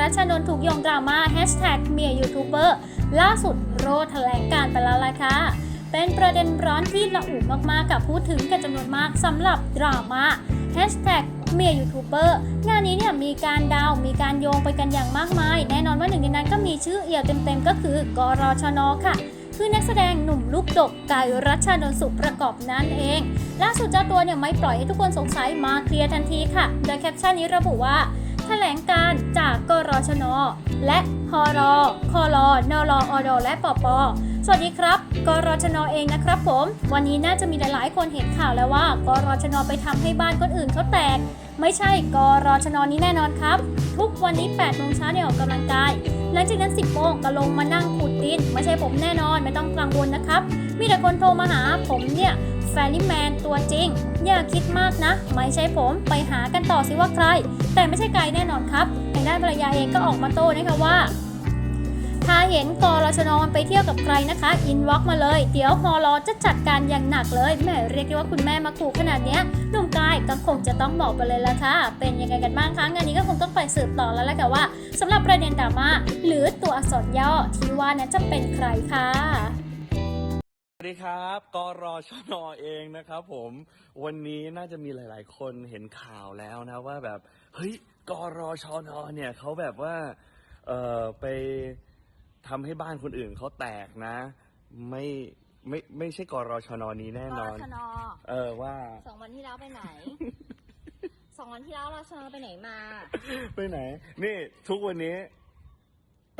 รัชนนท์ถูกโยงดราม่าแฮชแท็กเมียยูทูบเบอร์ล่าสุดโรแถลงการไปแล้วล่ะค่ะ เป็นประเด็นร้อนที่ระอุมากๆ กับพูดถึงกันจำนวนมากสำหรับดราม่าแฮชแท็กเมียยูทูบเบอร์งานนี้เนี่ยมีการดาวมีการโยงไปกันอย่างมากมาย แน่นอนว่าหนึ่งในนั้นก็มีชื่อเอี่ยวเต็มๆ ก็คือกรชนค่ะคือนักแสดงหนุ่มลูกดกกายรัชนนท์สุประกอบนั่นเอง ล่าสุดเจ้าตัวเนี่ยไม่ปล่อยให้ทุกคนสงสัยมาเคลียร์ทันทีค่ะ โดยแคปชั่นนี้ระบุว่า แถลงการจากกร ชน และพรคลนรอดและปอปอสวัสดีครับกรชนเองนะครับผม วันนี้น่าจะมีหลายๆ คนเห็นข่าวแล้วว่ากรชนไปทำให้บ้านคนอื่นเขาแตก ไม่ใช่กรชนนี้แน่นอนครับ ทุกวันนี้8โมงเช้าเนี่ยออกกำลังกาย หลังจากนั้น 10โมงก็ลงมานั่งขุดดิน ไม่ใช่ผมแน่นอนไม่ต้องกังวลนะครับ มีแต่คนโทรมาหาผมเนี่ยแฟรี่แมนตัวจริง อย่าคิดมากนะ ไม่ใช่ผมไปหากันต่อสิว่าใคร แต่ไม่ใช่ไกลแน่นอนครับทางด้านภรรยาเองก็ออกมาโต้นะคะว่า ถ้าเห็นกรชนมันไปเที่ยวกับใครนะคะ อินวอกมาเลย เดี๋ยวฮอลอจะจัดการอย่างหนักเลยแหมเรียกได้ว่าคุณแม่มาขู่ขนาดเนี้ยหนุ่มกายก็คงจะต้องบอกไปเลยละค่ะ เป็นยังไงกันบ้างคะงานนี้ก็คงต้องไปสืบต่อแล้วแหละค่ะว่าสำหรับประเด็นดราม่าหรือตัวอักษรย่อที่ว่านั้นจะเป็นใครค่ะ สวัสดีครับกรชนเองนะครับผมวันนี้น่าจะมีหลาย ๆ คนเห็นข่าวแล้วนะว่าแบบเฮ้ยกรชนเนี่ยเขาแบบว่าเออไปทำให้บ้านคนอื่นเขาแตกนะ ไม่ไม่ไม่ใช่กรชนนี้แน่นอนรชนเออว่าสองวันที่แล้วไปไหนสองวันที่แล้วรชนไปไหนมา ไปไหน นี่ทุกวันนี้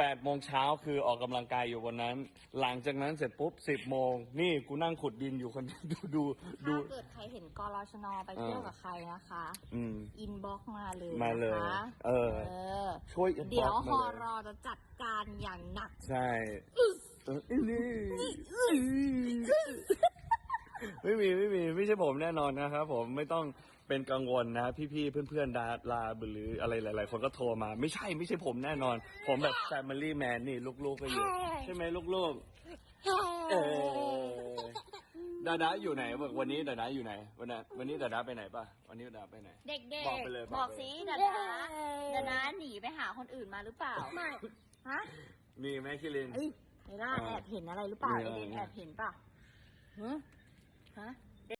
แปดโมงเช้าคือออกกำลังกายอยู่วันนั้น หลังจากนั้นเสร็จปุ๊บสิบโมง นี่กูนั่งขุดดินอยู่คนเดียวดูดูดู ถ้าเกิดใครเห็นกรชนไปเที่ยวกับใครนะคะ อืม อินบ็อกมาเลยมาเลยนะคะเออ เออ ช่วย inbox เดี๋ยวฮมาอเลยรอจะจัดการอย่างหนัก ใช่เออนี่ ไม่มีไม่มีไม่ใช่ผมแน่นอนนะครับผมไม่ต้องเป็นกังวลนะ พี่ๆเพื่อนๆดาราหรืออะไรหลาย ๆ คนก็โทรมา ไม่ใช่ไม่ใช่ผมแน่นอน ผมแบบ Family Man นี่ลูกๆก็อยู่ ใช่ไหมลูกๆเออดาดาอยู่ไหนวันนี้ดาดาอยู่ไหน วันนี้วันนี้ดาดาไปไหนป่ะวันนี้ดาดาไปไหน เด็กบอกไปเลยๆบบออกกไปเลยสิดาดาดาดาหนีไปหาคนอื่นมาหรือเปล่าไม่ฮะมีไหมคิรินเอ้ยไอ้ล่าแอบเห็นอะไรหรือเปล่าไม่ไอเอาเด็กแอบเห็นเปล่าฮะฮะ